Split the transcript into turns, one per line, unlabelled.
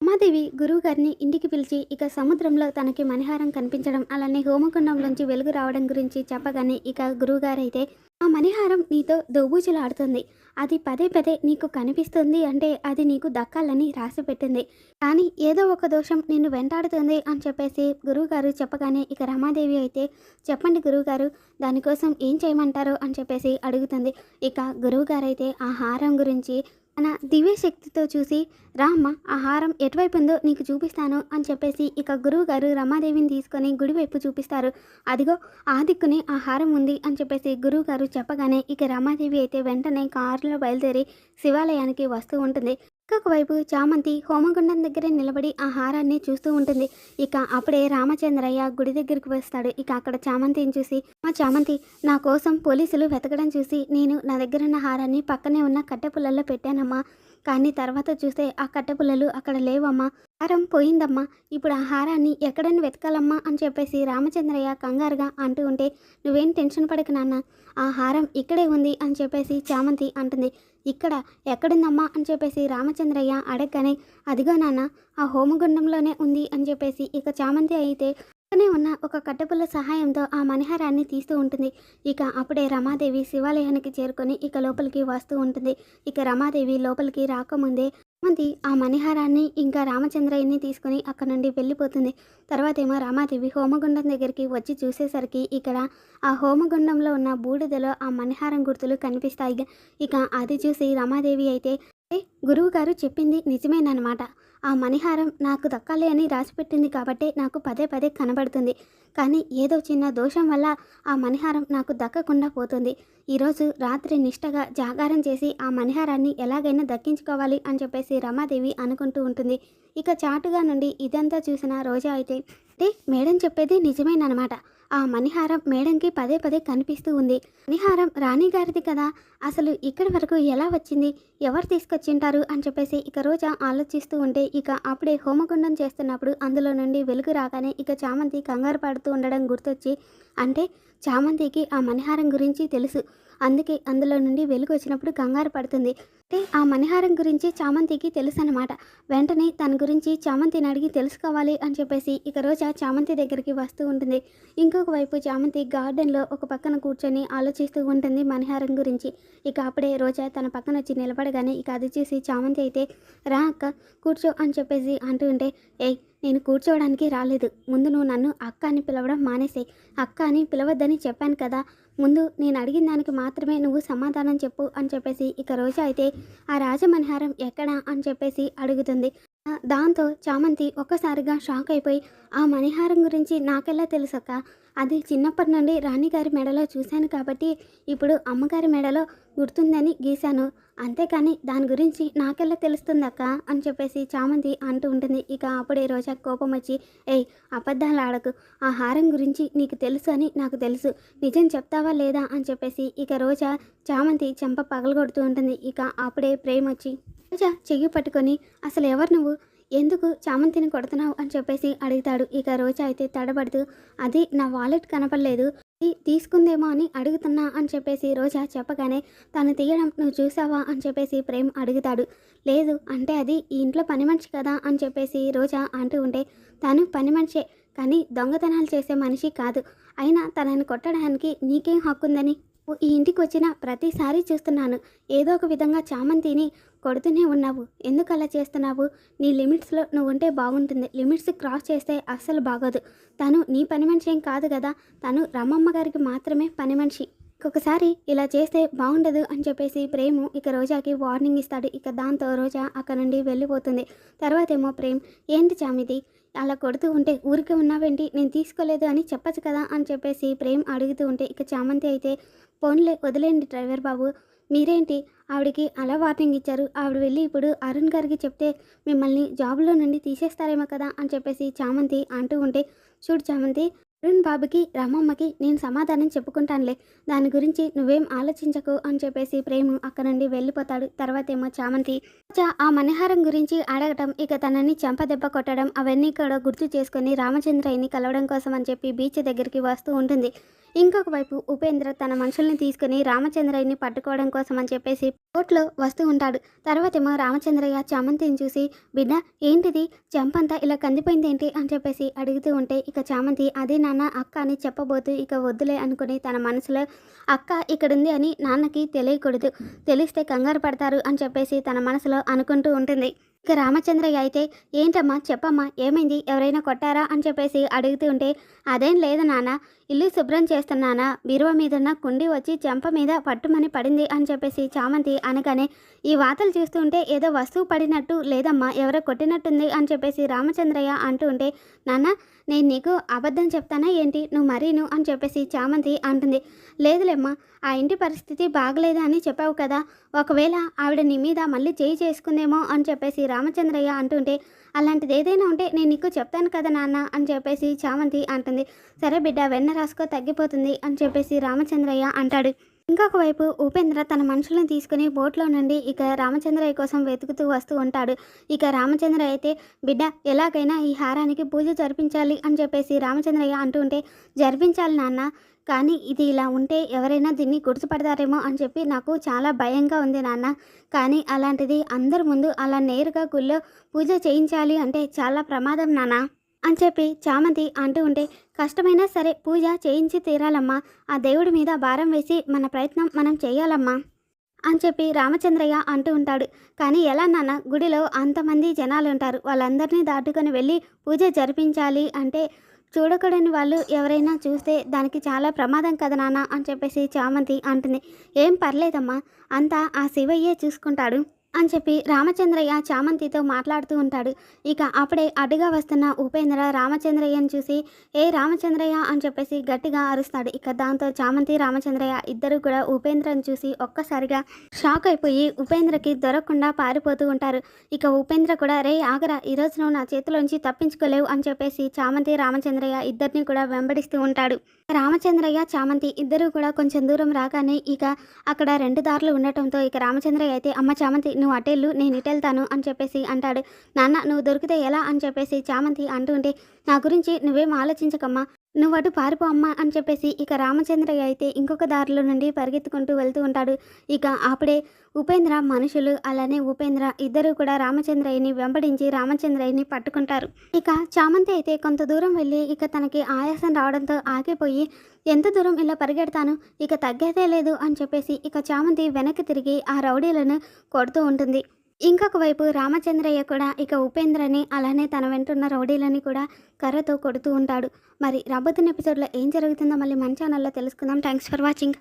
ఉమాదేవి గురువుగారిని ఇంటికి పిలిచి ఇక సముద్రంలో తనకి మణిహారం కనిపించడం అలానే హోమకుండంలోంచి వెలుగు రావడం గురించి చెప్పగానే ఇక గురువుగారైతే ఆ మణిహారం నీతో దోబూచులాడుతుంది. అది పదే పదే నీకు కనిపిస్తుంది అంటే అది నీకు దక్కాలని రాసి పెట్టింది. కానీ ఏదో ఒక దోషం నిన్ను వెంటాడుతుంది అని చెప్పేసి గురువుగారు చెప్పగానే ఇక రమాదేవి అయితే చెప్పండి గురువుగారు దానికోసం ఏం చేయమంటారు? అని చెప్పేసి అడుగుతుంది. ఇక గురువుగారు అయితే ఆ హారం గురించి తన దివ్య శక్తితో చూసి రామ్మ ఆహారం ఎటువైపు ఉందో నీకు చూపిస్తాను అని చెప్పేసి ఇక గురువు గారు రమాదేవిని తీసుకొని గుడివైపు చూపిస్తారు. అదిగో ఆ దిక్కునే ఆహారం ఉంది అని చెప్పేసి గురువు గారు చెప్పగానే ఇక రమాదేవి అయితే వెంటనే కారులో బయలుదేరి శివాలయానికి వస్తూ ఉంటుంది. వైపు చామంతి హోమగుండం దగ్గరే నిలబడి ఆ హారాన్ని చూస్తూ ఉంటుంది. ఇక అప్పుడే రామచంద్రయ్య గుడి దగ్గరికి వస్తాడు. ఇక అక్కడ చామంతిని చూసి మా చామంతి నా కోసం పోలీసులు వెతకడం చూసి నేను నా దగ్గర ఉన్న హారాన్ని పక్కనే ఉన్న కట్టెపుల్లల్లో పెట్టానమ్మా. కానీ తర్వాత చూస్తే ఆ కట్టెపుల్లలు అక్కడ లేవమ్మా. హారం పోయిందమ్మా. ఇప్పుడు ఆ హారాన్ని ఎక్కడని వెతకాలమ్మా అని చెప్పేసి రామచంద్రయ్య కంగారుగా అంటూ ఉంటే నువ్వేం టెన్షన్ పడక నాన్న. ఆ హారం ఇక్కడే ఉంది అని చెప్పేసి చామంతి అంటుంది. ఇక్కడ ఎక్కడుందమ్మా అని చెప్పేసి రామచంద్రయ్య అడగగానే అదిగో నాన్న ఆ హోమగుండంలోనే ఉంది అని చెప్పేసి ఇక చామంతి అయితే పక్కనే ఉన్న ఒక కట్టెపుల్ల సహాయంతో ఆ మణిహారాన్ని తీస్తూ ఉంటుంది. ఇక అప్పుడే రమాదేవి శివాలయానికి చేరుకొని ఇక లోపలికి వస్తూ ఉంటుంది. ఇక రమాదేవి లోపలికి రాకముందే మంది ఆ మణిహారాన్ని ఇంకా రామచంద్రయ్యని తీసుకొని అక్కడ నుండి వెళ్ళిపోతుంది. తర్వాత ఏమో రామాదేవి హోమగుండం దగ్గరికి వచ్చి చూసేసరికి ఇక్కడ ఆ హోమగుండంలో ఉన్న బూడిదలో ఆ మణిహారం గుర్తులు కనిపిస్తాయి. ఇక అది చూసి రమాదేవి అయితే గురువు గారు చెప్పింది నిజమేనమాట ఆ మణిహారం నాకు దక్కాలి అని రాసిపెట్టింది కాబట్టి నాకు పదే పదే కనబడుతుంది. కానీ ఏదో చిన్న దోషం వల్ల ఆ మణిహారం నాకు దక్కకుండా పోతుంది. ఈరోజు రాత్రి నిష్టగా జాగారం చేసి ఆ మణిహారాన్ని ఎలాగైనా దక్కించుకోవాలి అని చెప్పేసి రమాదేవి అనుకుంటూ ఉంటుంది. ఇక చాటుగా నుండి ఇదంతా చూసిన రోజా అయితే అంటే మేడం చెప్పేది నిజమేనమాట ఆ మణిహారం మేడంకి పదే పదే కనిపిస్తూ ఉంది. మణిహారం రాణిగారిది కదా. అసలు ఇక్కడి వరకు ఎలా వచ్చింది? ఎవరు తీసుకొచ్చింటారు? అని చెప్పేసి ఇక రోజా ఆలోచిస్తూ ఉంటే ఇక అప్పుడే హోమగుండం చేస్తున్నప్పుడు అందులో నుండి వెలుగు రాగానే ఇక చామంతి కంగారు పడుతూ ఉండడం గుర్తొచ్చి అంటే చామంతికి ఆ మణిహారం గురించి తెలుసు. అందుకే అందులో నుండి వెలుగు వచ్చినప్పుడు కంగారు పడుతుంది. అంటే ఆ మణిహారం గురించి చామంతికి తెలుసు అనమాట వెంటనే తన గురించి చామంతిని అడిగి తెలుసుకోవాలి అని చెప్పేసి ఇక రోజా చామంతి దగ్గరికి వస్తూ ఉంటుంది. ఇంకొక వైపు చామంతి గార్డెన్లో ఒక పక్కన కూర్చొని ఆలోచిస్తూ ఉంటుంది మణిహారం గురించి. ఇక అప్పుడే రోజా తన పక్కన వచ్చి నిలబడగానే ఇక అది చూసి చామంతి అయితే రా అక్క కూర్చో అని చెప్పేసి అంటూ ఉంటే ఏయ్ నేను కూర్చోవడానికి రాలేదు. ముందు నువ్వు నన్ను అక్క అని పిలవడం మానేసాయి. అక్క అని పిలవద్దని చెప్పాను కదా. ముందు నేను అడిగిన దానికి మాత్రమే నువ్వు సమాధానం చెప్పు అని చెప్పేసి ఇక రోజా అయితే ఆ రాజమణిహారం ఎక్కడా అని చెప్పేసి అడుగుతుంది. దాంతో చామంతి ఒక్కసారిగా షాక్ అయిపోయి ఆ మణిహారం గురించి నాకెలా తెలుసక్క? అది చిన్నప్పటి నుండి రాణిగారి మెడలో చూశాను కాబట్టి ఇప్పుడు అమ్మగారి మెడలో గుర్తుందని గీశాను. అంతేకాని దాని గురించి నాకెలా తెలుస్తుందక్క అని చెప్పేసి చామంతి అంటూ ఉంటుంది. ఇక అప్పుడే రోజా కోపం వచ్చి ఏయ్ అబద్ధాలు ఆడకు. ఆ హారం గురించి నీకు తెలుసు అని నాకు తెలుసు. నిజం చెప్తావా లేదా? అని చెప్పేసి ఇక రోజా చామంతి చెంప పగలగొడుతూ ఉంటుంది. ఇక అప్పుడే ప్రేమ వచ్చి రోజా చెయ్యి పట్టుకొని అసలు ఎవరు నువ్వు? ఎందుకు చామంతిని కొడుతున్నావు అని చెప్పేసి అడుగుతాడు. ఇక రోజా అయితే తడబడుతూ అది నా వాలెట్ కనపడలేదు. ఇది తీసుకుందేమో అని అడుగుతున్నా అని చెప్పేసి రోజా చెప్పగానే తను తీయడం నువ్వు చూసావా? అని చెప్పేసి ప్రేమ్ అడుగుతాడు. లేదు అంటే అది ఈ ఇంట్లో పని మనిషి కదా? అని చెప్పేసి రోజా అంటూ ఉంటే తను పని మనిషే కానీ దొంగతనాలు చేసే మనిషి కాదు. అయినా తనని కొట్టడానికి నీకేం హక్కుందని? ఈ ఇంటికి వచ్చిన ప్రతిసారి చూస్తున్నాను. ఏదో ఒక విధంగా చామంతిని కొడుతూనే ఉన్నావు. ఎందుకు అలా చేస్తున్నావు? నీ లిమిట్స్లో నువ్వు ఉంటే బాగుంటుంది. లిమిట్స్ క్రాస్ చేస్తే అస్సలు బాగోదు. తను నీ పని మనిషి ఏం కాదు కదా? తను రమ్మమ్మ గారికి మాత్రమే పని మనిషి. ఇంకొకసారి ఇలా చేస్తే బాగుండదు అని చెప్పేసి ప్రేము ఇక రోజాకి వార్నింగ్ ఇస్తాడు. ఇక దాంతో రోజా అక్కడ నుండి వెళ్ళిపోతుంది. తర్వాత ఏమో ప్రేమ్ ఏంటి చామిది? అలా కొడుతూ ఉంటే ఊరికే ఉన్నావేంటి? నేను తీసుకోలేదు అని చెప్పచ్చు కదా? అని చెప్పేసి ప్రేమ్ అడుగుతూ ఉంటే ఇక చామంతి అయితే పోన్లే వదిలేండి డ్రైవర్ బాబు. మీరేంటి? ఆవిడకి అలా వార్నింగ్ ఇచ్చారు. ఆవిడ వెళ్ళి ఇప్పుడు అరుణ్ గారికి చెప్తే మిమ్మల్ని జాబ్లో నుండి తీసేస్తారేమో కదా అని చెప్పేసి చామంతి అంటూ ఉంటే చూడు చామంతి అరుణ్ బాబుకి రామమ్మకి నేను సమాధానం చెప్పుకుంటానులే. దాని గురించి నువ్వేం ఆలోచించకు అని చెప్పేసి ప్రేమ అక్కడ నుండి వెళ్ళిపోతాడు. తర్వాత ఏమో చామంతి చా ఆ మణిహారం గురించి అడగటం ఇక తనని చెంపదెబ్బ కొట్టడం అవన్నీ కూడా గుర్తు చేసుకొని రామచంద్రయ్యని కలవడం కోసం అని చెప్పి బీచ్ దగ్గరికి వస్తూ ఉంటుంది. ఇంకొక వైపు ఉపేంద్ర తన మనుషుల్ని తీసుకుని రామచంద్రయ్యని పట్టుకోవడం కోసం అని చెప్పేసి కోర్టులో వస్తూ ఉంటాడు. తర్వాతేమో రామచంద్రయ్య చామంతిని చూసి బిడ్డ ఏంటిది? చెంపంతా ఇలా కందిపోయింది ఏంటి? అని చెప్పేసి అడుగుతూ ఉంటే ఇక చామంతి అదే నాన్న అక్క అని చెప్పబోతూ ఇక వద్దులే అనుకుని తన మనసులో అక్క ఇక్కడుంది అని నాన్నకి తెలియకూడదు. తెలిస్తే కంగారు పడతారు అని చెప్పేసి తన మనసులో అనుకుంటూ ఉంటుంది. ఇక రామచంద్రయ్య అయితే ఏంటమ్మా చెప్పమ్మా ఏమైంది? ఎవరైనా కొట్టారా? అని చెప్పేసి అడుగుతూ ఉంటే అదేం లేదు నాన్న ఇల్లు శుభ్రం చేస్తున్నానా? బీరువా మీదున్న కుండి వచ్చి చెంప మీద పట్టుమని పడింది అని చెప్పేసి చామంతి అనగానే ఈ వాతలు చూస్తుంటే ఏదో వస్తువు పడినట్టు లేదమ్మా ఎవరో కొట్టినట్టుంది అని చెప్పేసి రామచంద్రయ్య అంటూ ఉంటే నాన్న నేను నీకు అబద్ధం చెప్తానా ఏంటి? నువ్వు మరీను అని చెప్పేసి చామంతి అంటుంది లేదులేమ్మా ఆ ఇంటి పరిస్థితి బాగలేదు అని చెప్పావు కదా ఒకవేళ ఆవిడ నీ మీద మళ్ళీ చేయి చేసుకుందేమో అని చెప్పేసి రామచంద్రయ్య అంటుంటే అలాంటిది ఏదైనా ఉంటే నేను నీకు చెప్తాను కదా నాన్న అని చెప్పేసి చామంతి అంటుంది. సరే బిడ్డ వెన్న రాసుకో తగ్గిపోతుంది అని చెప్పేసి రామచంద్రయ్య అంటాడు. ఇంకొక వైపు ఉపేంద్ర తన మనుషులను తీసుకుని బోట్లో నుండి ఇక రామచంద్రయ్య కోసం వెతుకుతూ వస్తూ ఉంటాడు. ఇక రామచంద్ర అయితే బిడ్డ ఎలాగైనా ఈ హారానికి పూజ జరిపించాలి అని చెప్పేసి రామచంద్రయ్య అంటూ ఉంటే జరిపించాలి నాన్న కానీ ఇది ఇలా ఉంటే ఎవరైనా దీన్ని గుర్తుపడతారేమో అని చెప్పి నాకు చాలా భయంగా ఉంది నాన్న. కానీ అలాంటిది అందరి ముందు అలా నేరుగా గుళ్ళో పూజ చేయించాలి అంటే చాలా ప్రమాదం నాన్న. అని చెప్పి చామంతి అంటూ ఉంటే కష్టమైనా సరే పూజ చేయించి తీరాలమ్మా. ఆ దేవుడి మీద భారం వేసి మన ప్రయత్నం మనం చేయాలమ్మా అని చెప్పి రామచంద్రయ్య అంటూ ఉంటాడు. కానీ ఎలా నాన్న గుడిలో అంతమంది జనాలు ఉంటారు. వాళ్ళందరినీ దాటుకొని వెళ్ళి పూజ జరిపించాలి అంటే చూడకూడని వాళ్ళు ఎవరైనా చూస్తే దానికి చాలా ప్రమాదం కదా నాన్న అని చెప్పేసి చామంతి అంటుంది. ఏం పర్లేదమ్మా. అంతా ఆ శివయ్యే చూసుకుంటాడు. అని చెప్పి రామచంద్రయ్య చామంతితో మాట్లాడుతూ ఉంటాడు. ఇక అప్పుడే అడ్డుగా వస్తున్న ఉపేంద్ర రామచంద్రయ్యను చూసి ఏ రామచంద్రయ్య అని చెప్పేసి గట్టిగా అరుస్తాడు. ఇక దాంతో చామంతి రామచంద్రయ్య ఇద్దరు కూడా ఉపేంద్రను చూసి ఒక్కసారిగా షాక్ అయిపోయి ఉపేంద్రకి దొరకకుండా పారిపోతూ ఉంటారు. ఇక ఉపేంద్ర కూడా రే ఆగరా ఈరోజు నువ్వు నా చేతిలోంచి తప్పించుకోలేవు అని చెప్పేసి చామంతి రామచంద్రయ్య ఇద్దరిని కూడా వెంబడిస్తూ ఉంటాడు. రామచంద్రయ్య చామంతి ఇద్దరు కూడా కొంచెం దూరం రాగానే ఇక అక్కడ రెండు దారులు ఉండటంతో ఇక రామచంద్రయ్య అయితే అమ్మ చామంతి నువ్వు అటెళ్ళు నేను ఇటెళ్తాను అని చెప్పేసి అంటాడు. నాన్న నువ్వు దొరికితే ఎలా అని చెప్పేసి చామంతి అంటూ ఉంటే నా గురించి నువ్వేం ఆలోచించకమ్మా. నువ్వు అటు పారిపో అమ్మ అని చెప్పేసి ఇక రామచంద్రయ్య అయితే ఇంకొక దారిలో నుండి పరిగెత్తుకుంటూ వెళ్తూ ఉంటాడు. ఇక అప్పుడే ఉపేంద్ర మనుషులు అలానే ఉపేంద్ర ఇద్దరు కూడా రామచంద్రయ్యని వెంబడించి రామచంద్రయ్యని పట్టుకుంటారు. ఇక చామంతి అయితే కొంత దూరం వెళ్ళి ఇక తనకి ఆయాసం రావడంతో ఆగిపోయి ఎంత దూరం ఇలా పరిగెడతాను? ఇక తగ్గేదే లేదు అని చెప్పేసి ఇక చామంతి వెనక్కి తిరిగి ఆ రౌడీలను కొడుతూ ఉంటుంది. ఇంకొక వైపు రామచంద్రయ్య కూడా ఇక ఉపేంద్రని అలానే తన వెంటున్న రౌడీలని కూడా కర్రతో కొడుతూ ఉంటాడు. మరి రాబోతున్న ఎపిసోడ్లో ఏం జరుగుతుందో మళ్ళీ మన ఛానల్లో తెలుసుకుందాం. Thanks for watching